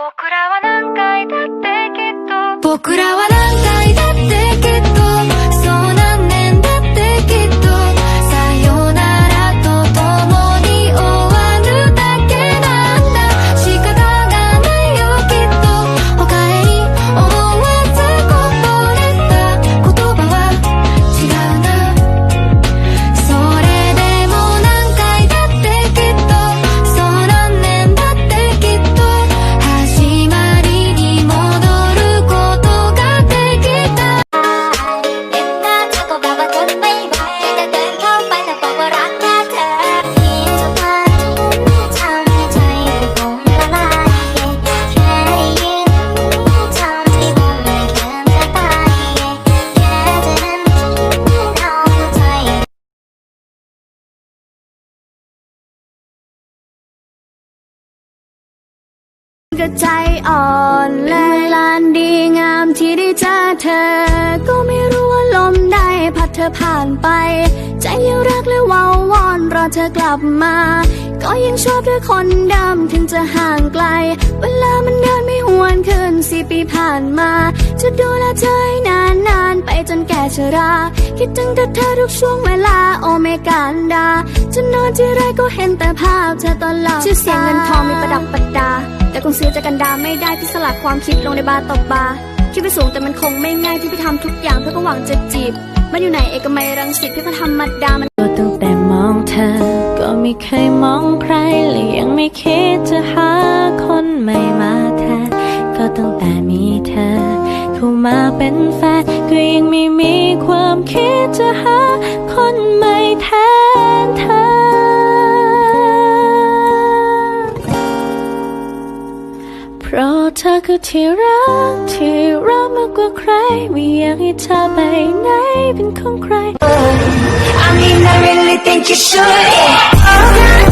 僕らは何回だってきっと。僕らは ก็ใจอ่อนและเวลานดีงามที่ได้เจอเธอ ก็ไม่รู้ว่าลมได้พัดเธอผ่านไป ใจยังรักและวาววอนรอเธอกลับมา ก็ยังชอบด้วยคนเดิมถึงจะห่างไกล เวลามันเดินไม่หวนคืนสี่ปีผ่านมา จะดูแลเธอให้ จนแก่ชรา คิดถึงแต่เธอทุกช่วงเวลาโอเมกันดาจะนอนที่ไรก็เห็นแต่ภาพเธอตลอดชื่อเสียงเงินทองมีประดับประดา แต่คงซื้อจากกันดาไม่ได้ที่สลัดความคิดลงในบาร์ตบบาร์คิดไปสูงแต่มันคงไม่ง่ายที่พี่ทำทุกอย่างเพื่อก็หวังจะจีบ มันอยู่ไหนเอกมัยรังสิตพี่ก็ธรรมดามันก็ตั้งแต่มองเธอ ก็ไม่เคยมองใครและยังไม่คิดจะหาคนใหม่มาแทนก็ตั้งแต่มีเธอ เข้ามาเป็นแฟนก็ยังไม่มีความคิดจะหาคนใหม่แทนเธอ เพราะเธอคือที่รักที่รักมากกว่าใคร ไม่อยากให้เธอไปไหนเป็นของใคร I mean, I really think you should. Yeah.